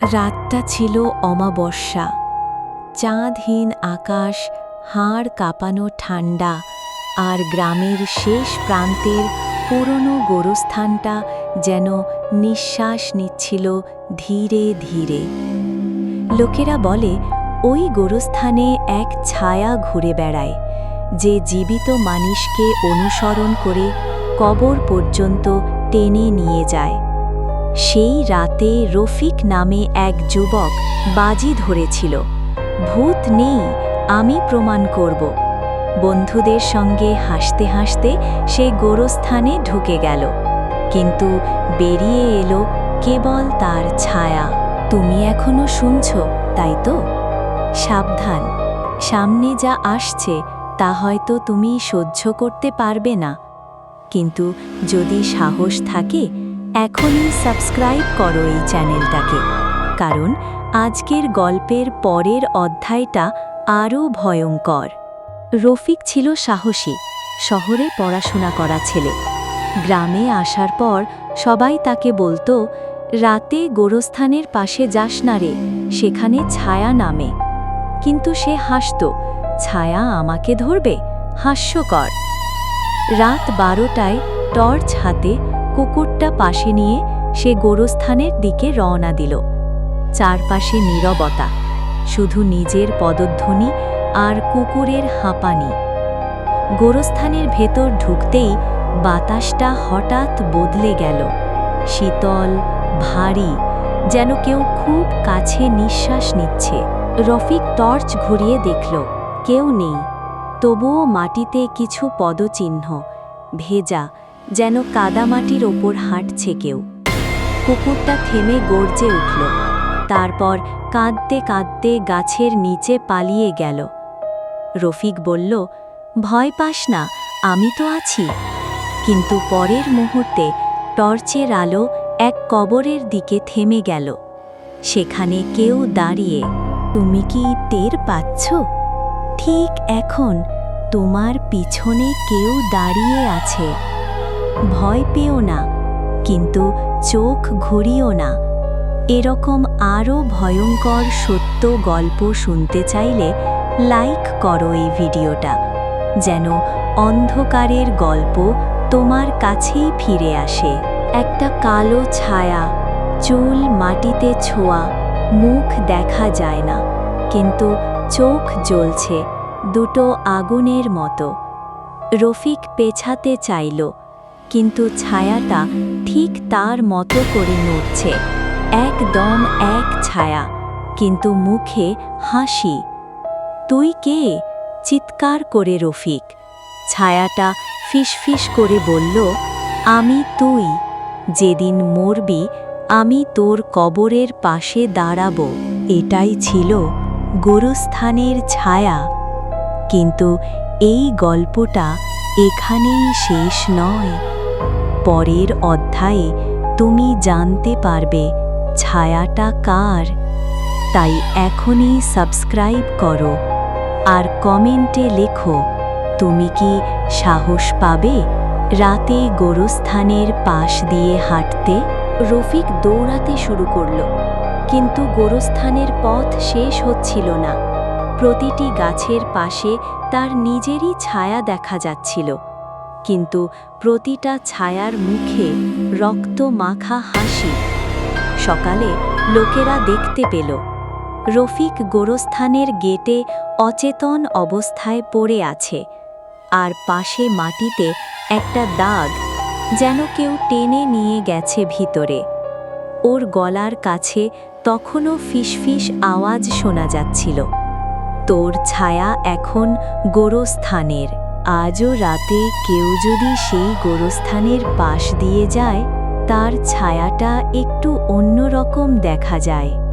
রাতটা ছিল অমাবস্যা। চাঁদহীন আকাশ, হাড় কাঁপানো ঠান্ডা আর গ্রামের শেষ প্রান্তের পুরনো গোরস্থানটা যেন নিঃশ্বাস নিচ্ছিল ধীরে ধীরে। লোকেরা বলে, ওই গোরস্থানে এক ছায়া ঘুরে বেড়ায়, যে জীবিত মানুষকে অনুসরণ করে কবর পর্যন্ত টেনে নিয়ে যায়। সেই রাতে রফিক নামে এক যুবক বাজি ধরেছিল। ভূত নেই, আমি প্রমাণ করব। বন্ধুদের সঙ্গে হাসতে হাসতে সে গোরস্থানে ঢুকে গেল। কিন্তু বেরিয়ে এলো কেবল তার ছায়া। তুমি এখনও শুনছ, তাই তো? সাবধান, সামনে যা আসছে, তা হয়তো তুমি সহ্য করতে পারবে না। কিন্তু যদি সাহস থাকে এখনই সাবস্ক্রাইব করো এই চ্যানেলটাকে। কারণ আজকের গল্পের পরের অধ্যায়টা আরও ভয়ঙ্কর। রফিক ছিল সাহসী, শহরে পড়াশোনা করা ছেলে। গ্রামে আসার পর সবাই তাকে বলতো, রাতে গোরস্থানের পাশে যাস না রে, সেখানে ছায়া নামে। কিন্তু সে হাসত, ছায়া আমাকে ধরবে? হাস্যকর। রাত বারোটায় টর্চ হাতে কুকুরটা পাশে নিয়ে সে গোরস্থানের দিকে রওনা দিল। চারপাশে নীরবতা, শুধু নিজের পদধ্বনি আর কুকুরের হাঁপানি। গোরস্থানের ভেতর ঢুকতেই বাতাসটা হঠাৎ বদলে গেল। শীতল, ভারী, যেন কেউ খুব কাছে নিঃশ্বাস নিচ্ছে। রফিক টর্চ ঘুরিয়ে দেখল, কেউ নেই। তবুও মাটিতে কিছু পদচিহ্ন, ভেজা যেন কাদামাটির ওপর হাঁটছে কেউ। কুকুরটা থেমে গর্জে উঠল। তারপর কাঁদতে কাঁদতে গাছের নিচে পালিয়ে গেল। রফিক বলল, ভয় পাস না, আমি তো আছি। কিন্তু পরের মুহূর্তে টর্চের আলো এক কবরের দিকে থেমে গেল। সেখানে কেউ দাঁড়িয়ে, তুমি কি টের পাচ্ছ? ঠিক এখন তোমার পিছনে কেউ দাঁড়িয়ে আছে। ভয় পেও না, কিন্তু চোখ ঘুরিও না। এরকম আরও ভয়ঙ্কর সত্য গল্প শুনতে চাইলে লাইক করো এই ভিডিওটা, যেন অন্ধকারের গল্প তোমার কাছেই ফিরে আসে। একটা কালো ছায়া, চুল মাটিতে ছোঁয়া, মুখ দেখা যায় না, কিন্তু চোখ জ্বলছে দুটো আগুনের মতো। রফিক পেছাতে চাইল কিন্তু ছায়াটা ঠিক তার মতো করে নড়ছে। একদম এক ছায়া, কিন্তু মুখে হাসি। তুই কে? চিৎকার করে রফিক। ছায়াটা ফিসফিস করে বলল, আমি তুই। যেদিন মরবি, আমি তোর কবরের পাশে দাঁড়াবো। এটাই ছিল গোরস্থানের ছায়া। কিন্তু এই গল্পটা এখানেই শেষ নয়। পরের অধ্যায়ে তুমি জানতে পারবে ছায়াটা কার। তাই এখনই সাবস্ক্রাইব করো আর কমেন্টে লেখো, তুমি কি সাহস পাবে রাতে গোরস্থানের পাশ দিয়ে হাঁটতে? রফিক দৌড়াতে শুরু করল, কিন্তু গোরস্থানের পথ শেষ হচ্ছিল না। প্রতিটি গাছের পাশে তার নিজেরই ছায়া দেখা যাচ্ছিল। কিন্তু প্রতিটা ছায়ার মুখে রক্ত মাখা হাসি। সকালে লোকেরা দেখতে পেল, রফিক গোরস্থানের গেটে অচেতন অবস্থায় পড়ে আছে আর পাশে মাটিতে একটা দাগ যেন কেউ টেনে নিয়ে গেছে ভিতরে। ওর গলার কাছে তখনও ফিসফিস আওয়াজ শোনা যাচ্ছিল। তোর ছায়া এখন গোরস্থানের। আজও রাতে কেউ যদি সেই গোরস্থানের পাশ দিয়ে যায়, তার ছায়াটা একটু অন্যরকম দেখা যায়।